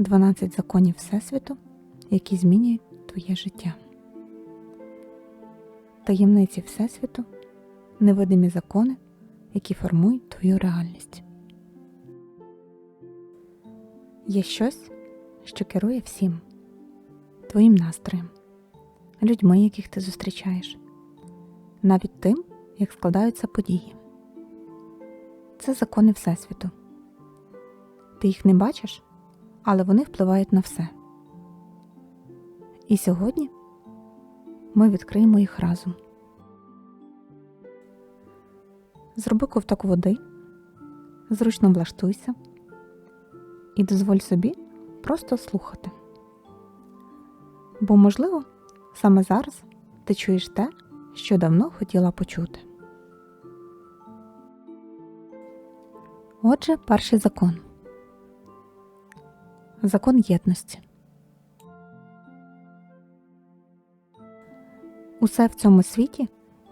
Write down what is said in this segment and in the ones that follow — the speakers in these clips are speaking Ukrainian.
12 законів Всесвіту, які змінюють твоє життя. Таємниці Всесвіту невидимі закони, які формують твою реальність. Є щось, що керує всім твоїм настроєм, людьми, яких ти зустрічаєш, навіть тим, як складаються події. Це закони Всесвіту. Ти їх не бачиш, але вони впливають на все. І сьогодні ми відкриємо їх разом. Зроби ковток води, зручно влаштуйся і дозволь собі просто слухати. Бо, можливо, саме зараз ти чуєш те, що давно хотіла почути. Отже, перший закон. Закон єдності. Усе в цьому світі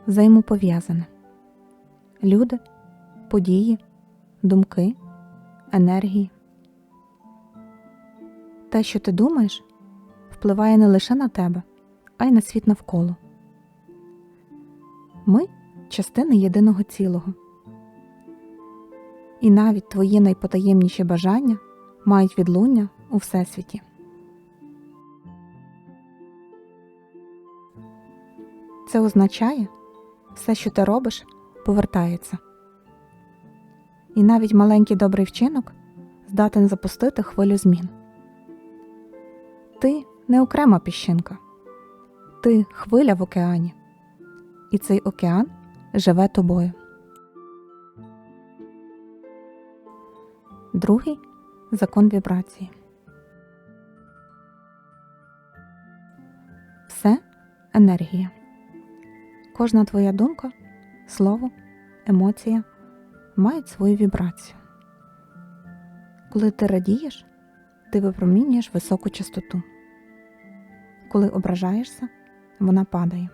взаємопов'язане. Люди, події, думки, енергії. Те, що ти думаєш, впливає не лише на тебе, а й на світ навколо. Ми частини єдиного цілого. І навіть твої найпотаємніші бажання мають відлуння у Всесвіті. Це означає, все, що ти робиш, повертається. І навіть маленький добрий вчинок здатен запустити хвилю змін. Ти не окрема піщинка, ти хвиля в океані, і цей океан живе тобою. Другий закон вібрації. Енергія. Кожна твоя думка, слово, емоція мають свою вібрацію. Коли ти радієш, ти випромінюєш високу частоту. Коли ображаєшся, вона падає.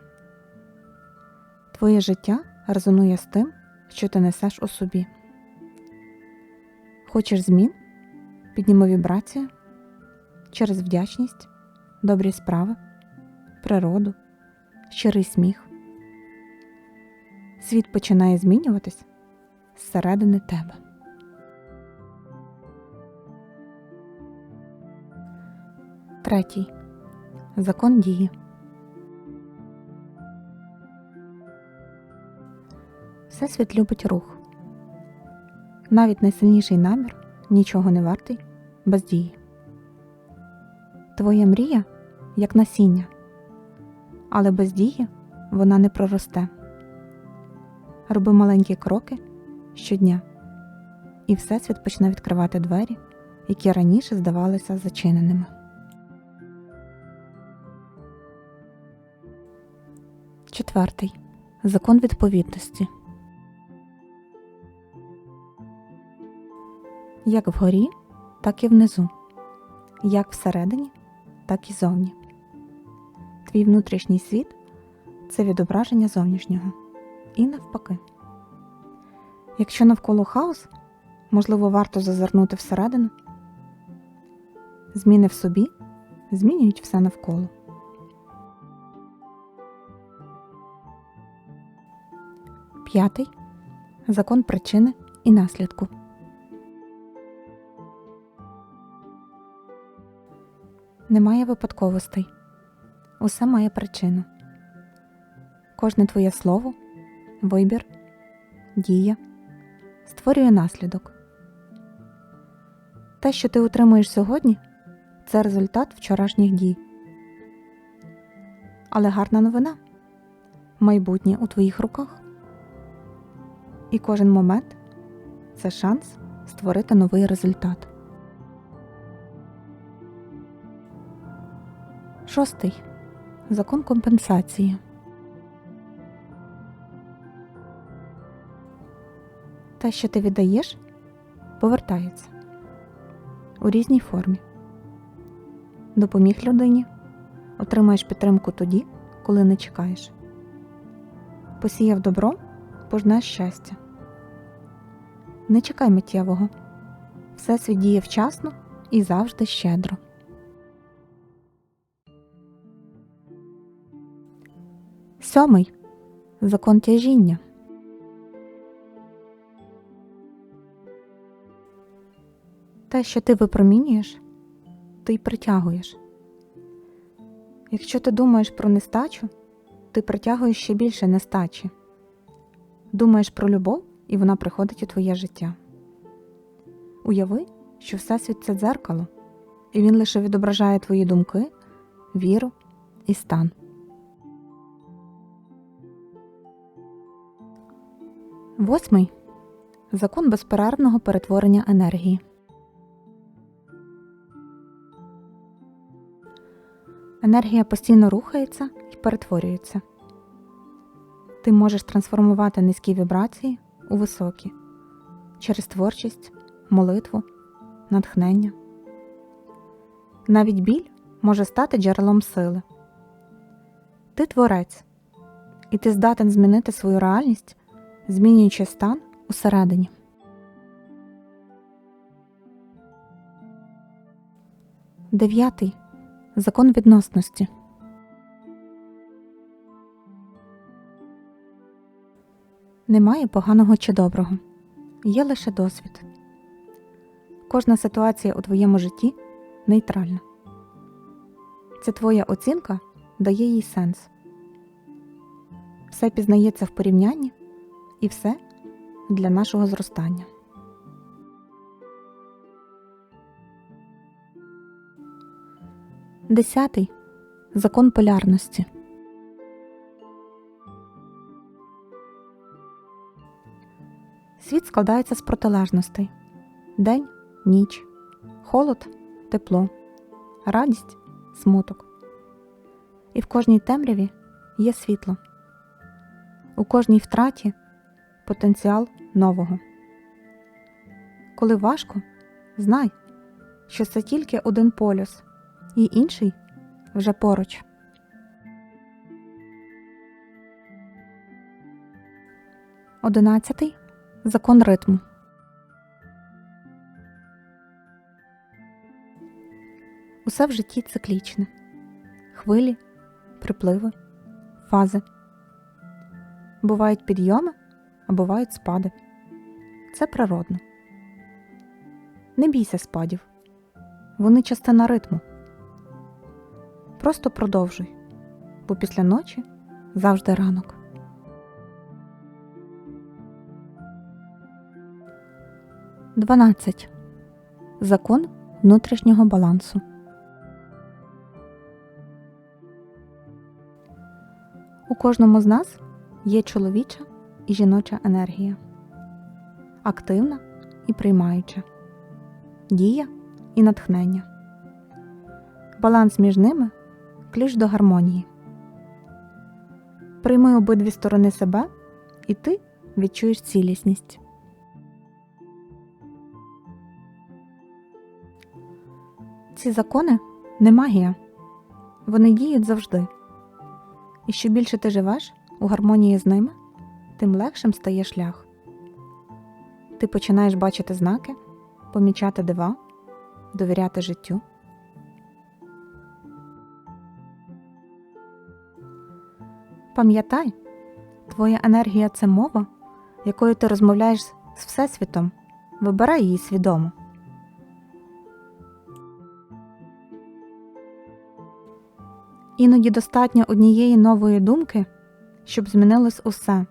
Твоє життя резонує з тим, що ти несеш у собі. Хочеш змін? Підніми вібрацію через вдячність, добрі справи, природу, щирий сміх. Світ починає змінюватись зсередини тебе. Третій. Закон дії. Всесвіт любить рух. Навіть найсильніший намір нічого не вартий без дії. Твоя мрія як насіння, але без дії вона не проросте. Роби маленькі кроки щодня, і Всесвіт почне відкривати двері, які раніше здавалися зачиненими. Четвертий. Закон відповідності. Як вгорі, так і внизу, як всередині, так і зовні. Твій внутрішній світ це відображення зовнішнього. І навпаки. Якщо навколо хаос, можливо, варто зазирнути всередину. Зміни в собі змінюють все навколо. П'ятий закон причини і наслідку. Немає випадковостей. Усе має причину. Кожне твоє слово, вибір, дія створює наслідок. Те, що ти отримуєш сьогодні, це результат вчорашніх дій. Але гарна новина майбутнє у твоїх руках. І кожен момент це шанс створити новий результат. Шостий закон компенсації. Те, що ти віддаєш, повертається у різній формі. Допоміг людині, отримаєш підтримку тоді, коли не чекаєш. Посіяв добро, пожнеш щастя. Не чекай миттєвого. Всесвіт діє вчасно і завжди щедро. Сьомий закон тяжіння. Те, що ти випромінюєш, ти й притягуєш. Якщо ти думаєш про нестачу, ти притягуєш ще більше нестачі. Думаєш про любов, і вона приходить у твоє життя. Уяви, що Всесвіт це дзеркало, і він лише відображає твої думки, віру і стан. Восьмий закон безперервного перетворення енергії. Енергія постійно рухається і перетворюється. Ти можеш трансформувати низькі вібрації у високі через творчість, молитву, натхнення. Навіть біль може стати джерелом сили. Ти творець, і ти здатен змінити свою реальність, змінюючи стан усередині. Дев'ятий закон відносності. Немає поганого чи доброго, є лише досвід. Кожна ситуація у твоєму житті нейтральна. Це твоя оцінка дає їй сенс. Все пізнається в порівнянні і все для нашого зростання. Десятий закон полярності. Світ складається з протилежностей день, ніч, холод, тепло, радість, смуток. І в кожній темряві є світло, у кожній втраті потенціал нового. Коли важко, знай, що це тільки один полюс, і інший вже поруч. Одинадцятий закон ритму. Усе в житті циклічне хвилі, припливи, фази. Бувають підйоми, а бувають спади. Це природно. Не бійся спадів. Вони частина ритму. Просто продовжуй, бо після ночі завжди ранок. Дванадцять. Закон внутрішнього балансу. У кожному з нас є чоловіча і жіноча енергія, активна і приймаюча, дія і натхнення. Баланс між ними ключ до гармонії. Прийми обидві сторони себе, і ти відчуєш цілісність. Ці закони не магія, вони діють завжди. І що більше ти живеш у гармонії з ними, тим легшим стає шлях. Ти починаєш бачити знаки, помічати дива, довіряти життю. Пам'ятай, твоя енергія це мова, якою ти розмовляєш з Всесвітом. Вибирай її свідомо. Іноді достатньо однієї нової думки, щоб змінилось усе,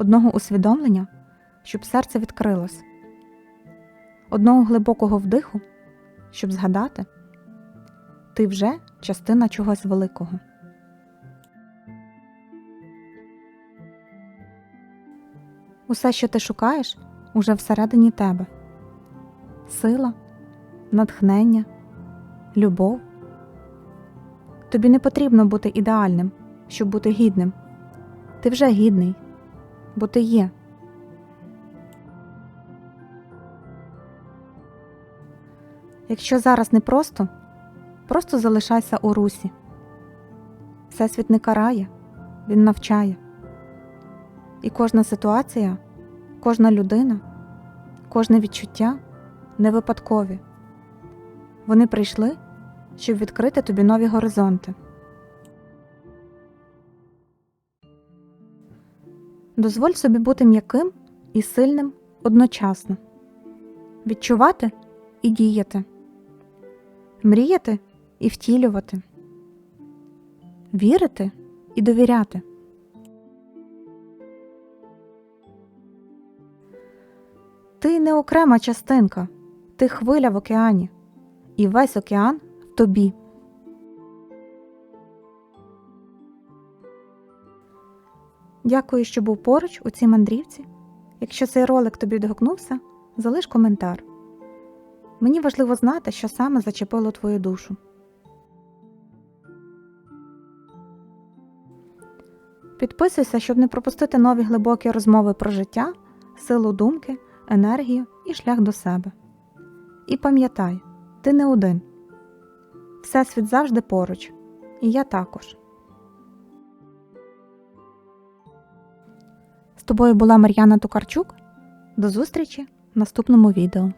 одного усвідомлення, щоб серце відкрилось, одного глибокого вдиху, щоб згадати, ти вже частина чогось великого. Усе, що ти шукаєш, уже всередині тебе сила, натхнення, любов. Тобі не потрібно бути ідеальним, щоб бути гідним. Ти вже гідний, бо ти є. Якщо зараз не просто, просто залишайся у русі. Всесвіт не карає, він навчає. І кожна ситуація, кожна людина, кожне відчуття не випадкові. Вони прийшли, щоб відкрити тобі нові горизонти. Дозволь собі бути м'яким і сильним одночасно, відчувати і діяти, мріяти і втілювати, вірити і довіряти. Ти не окрема частинка, ти хвиля в океані, і весь океан в тобі. Дякую, що був поруч у цій мандрівці. Якщо цей ролик тобі відгукнувся, залиш коментар. Мені важливо знати, що саме зачепило твою душу. Підписуйся, щоб не пропустити нові глибокі розмови про життя, силу думки, енергію і шлях до себе. І пам'ятай, ти не один. Всесвіт завжди поруч, і я також. З тобою була Мар'яна Тукарчук. До зустрічі в наступному відео.